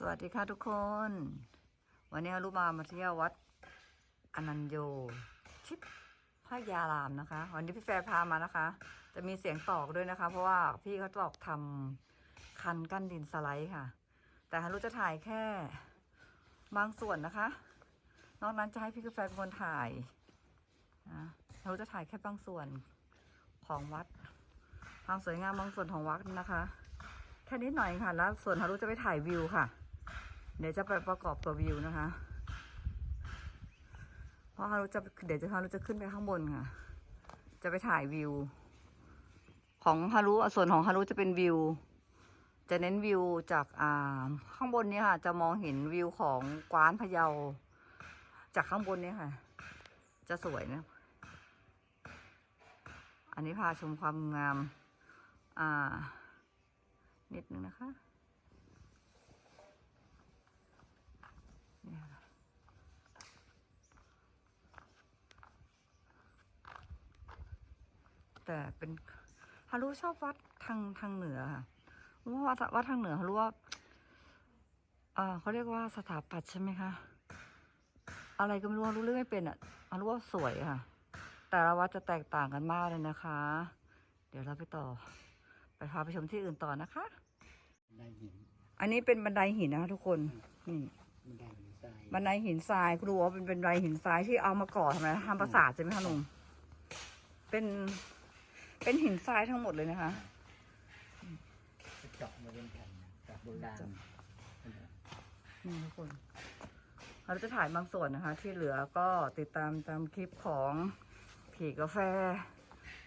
สวัสดีค่ะทุกคน วันนี้ลูกมามาเที่ยววัดอนัญโยชิปพระยารามนะคะ วันนี้พี่แฟร์พามานะคะ จะมีเสียงตอกด้วยนะคะ เพราะว่าพี่เขาตอกทำคันกั้นดินสไลด์ค่ะ แต่ฮารุจะถ่ายแค่บางส่วนนะคะ นอกนั้นจะให้พี่กาแฟเป็นคนถ่ายนะฮารุจะถ่ายแค่บางส่วนของวัด ความสวยงามบางส่วนของวัดนะคะแค่นิดหน่อยค่ะ แล้วส่วนฮารุจะไปถ่ายวิวค่ะ เดี๋ยวจะไปประกอบตัววิวนะคะ เพราะฮารุจะเดี๋ยวจะฮารุจะขึ้นไปข้างบนค่ะ จะไปถ่ายวิว ของฮารุส่วนของฮารุจะเป็นวิว จะเน้นวิวจากอ่าข้างบนเนี้ค่ะ จะมองเห็นวิวของกวานพะเยา จากข้างบนเนี้ค่ะ จะสวยนะ อันนี้พาชมความงาม อ่า นิดนึงนะคะเนี่ยค่ะ แต่เป็นฮารุชอบวัดทางทางเหนือค่ะเพราะว่าวัดวัดทางเหนือฮารุว่าอ่าเขาเรียกว่าสถาปัตย์ใช่ไหมคะอะไรก็ไม่รู้ฮารู้เรื่องไม่เป็นอะฮารู้ว่าสวยค่ะ แต่ละวัดจะแตกต่างกันมากเลยนะคะ เดี๋ยวเราไปต่อ ไปพาไปชมที่อื่นต่อนะคะได้หินอันนี้เป็นบันไดหินนะคะทุกคนนี่มันได้หินทรายบันไดหินทรายคุณดูว่าเป็นเป็นบันไดหินทรายที่เอามาก่อทำไมทำปราสาทใช่ไหมคะลุงเป็น เป็นหินทรายทั้งหมดเลยนะคะก็เจาะมาเป็นแผ่นแบบโบราณนี่ทุกคนเราจะถ่ายบางส่วนนะคะ ที่เหลือก็ติดตามตามคลิปของผีกาแฟ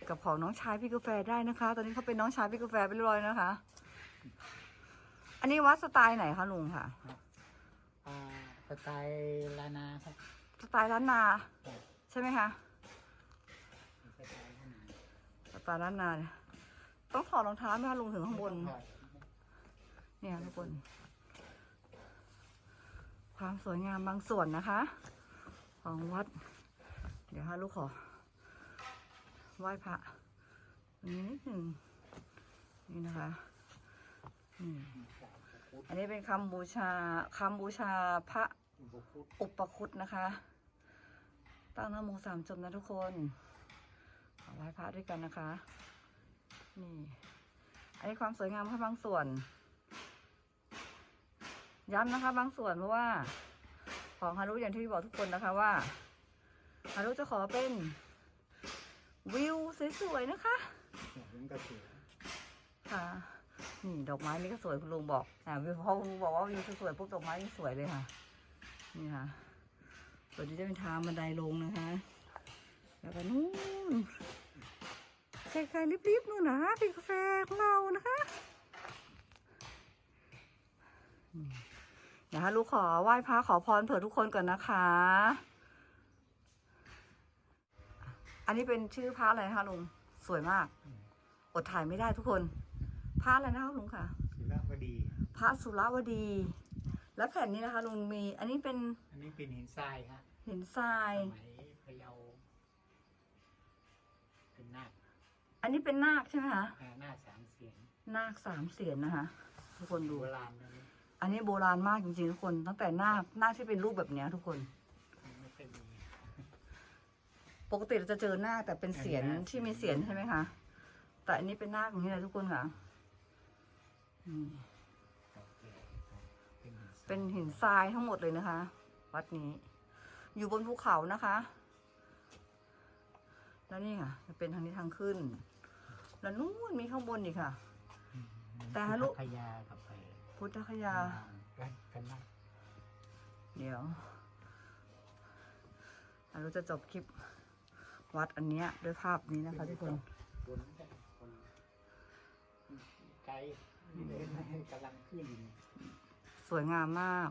กับของน้องชายพี่กาแฟได้นะคะ ตอนนี้เขาเป็นน้องชายพี่กาแฟไปเรียบร้อยนะคะ อันนี้วัดสไตล์ไหนคะลุงค่ะอ่าสไตล์ลานาครับสไตล์ล้านนา ใช่ไหมคะสไตล์ลานา สไตล์ล้านนาเนี่ยต้องถอดรองเท้าไหมคะลงถึงข้างบน เนี่ยทุกคน ความสวยงามบางส่วนนะคะ ของวัด เดี๋ยวฮะลูกขอไหว้พระนี้นิดหนึ่งนี่นะคะนี่อันนี้เป็นคำบูชาคำบูชาพระอุปคุตนะคะ ตั้งนะโมสามจบนะทุกคน ขอไหว้พระด้วยกันนะคะ นี่ อันนี้ความสวยงามค่ะบางส่วน ย้ำนะคะบางส่วนเพราะว่า ของฮารุอย่างที่บอกทุกคนนะคะว่าฮารุจะขอเป็นวิวสวยๆนะคะค่ะ นี่ดอกไม้นี่ก็สวยคุณลุงบอกอ่าวิวพอคุณลุงบอกว่าวิวสวยๆปุ๊บดอกไม้นี่สวยเลยค่ะ นี่ค่ะส่วนนี้จะเป็นทางบันไดลงนะคะ แล้วก็นู่น ไกลๆรีบๆนู่นนะเป็นกาแฟของเรานะคะอืมนะคะลูกขอไหว้พระขอพรเผื่อทุกคนก่อนนะคะ อันนี้เป็นชื่อพระอะไรนะคะลุงสวยมาก อดถ่ายไม่ได้ทุกคน พระอะไรนะคะลุงค่ะศิลปดีพระสุรวดี และแผ่นนี้นะคะลุงมี อันนี้เป็น อันนี้เป็นหินทรายฮะหินทรายสมัยพะเยาเป็นนาค อันนี้เป็นนาคใช่ไหมคะอ่าหน้าคสามเสียงนาคสามเสียนนะคะ ทุกคนดู โบราณนะอันนี้โบราณมากจริงๆทุกคน ตั้งแต่นาคนาคที่เป็นรูปแบบเนี้ยทุกคนไม่เคยมีปกติเราจะเจอนาคแต่เป็นเสียนอันนี้นาคที่มีเสียนใช่ไหมคะ แต่อันนี้เป็นนาคอย่างนี้เลยทุกคนค่ะอืมเก่าแก่ครับเป็นหินทราย เป็นหินทรายทั้งหมดเลยนะคะ วัดนี้ อยู่บนภูเขานะคะ แล้วนี่ค่ะจะเป็นทางนี้ทางขึ้น แล้วนู่นมีข้างบนอีกค่ะอืมแต่ฮะลูก พุทธคยากับไปพุทธคยากันกันนะเดี๋ยวเราจะจบคลิปวัดอันเนี้ยด้วยภาพนี้นะคะทุกคนบนคนไกลเลยกำลังขึ้น สวยงามมาก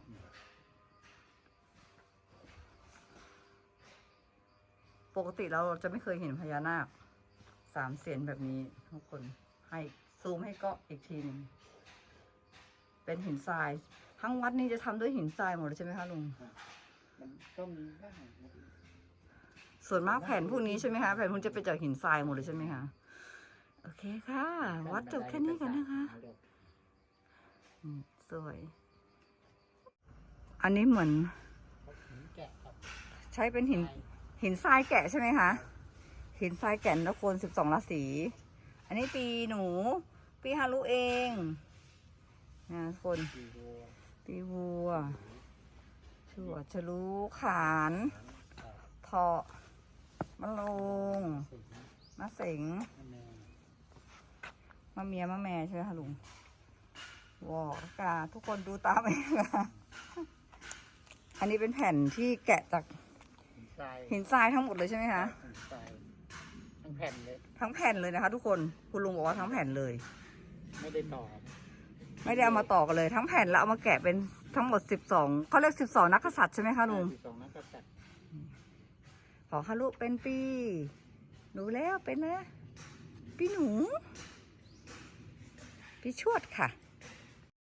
ปกติเราจะไม่เคยเห็นพญานาคสามเสียนแบบนี้ทุกคนให้ซูมให้ก็อีกทีหนึงเป็นหินทราย ทั้งวัดนี้จะทำด้วยหินทรายหมดเลยใช่ไหมคะลุงมันก็มีบ้างส่วนมากแผ่นพวกนี้ใช่ไหมคะแผ่นพวกนี้จะเป็นจากหินทรายหมดเลยใช่ไหมคะโอเคค่ะ วัดจบแค่นี้กันนะคะอืมสวย อันนี้เหมือนหินแกะครับใช้เป็นหิน หินทรายแกะใช่ไหมคะหินทรายแกะนครสิบสองราศีอันนี้ปีหนู ปีฮารุเองนะทุกคนดีวัวปีวัวชัวชะลูขานเถาะมะโรงมะเสงมะเมียมะแม่ใช่ไหมคะลุงวอกกาทุกคนดูตามเองค่ะอันนี้เป็นแผ่นที่แกะจาก ทรายหินทรายทั้งหมดเลยใช่ไหมคะหินทรายทั้งแผ่นเลย ทั้งแผ่นเลยนะคะ ทุกคนคุณลุงบอกว่าทั้งแผ่นเลย ไม่ได้ต่อ ไม่ได้เอามาต่อกันเลย ทั้งแผ่นแล้วเอามาแกะเป็นทั้งหมดสิบสองเขาเรียกสิบสองนักกษัตริย์ใช่ไหมคะลุงที่สองนักกษัตริย์ขอฮารุเป็นปี หนูแล้วเป็นนะปีหนูปีชวดค่ะ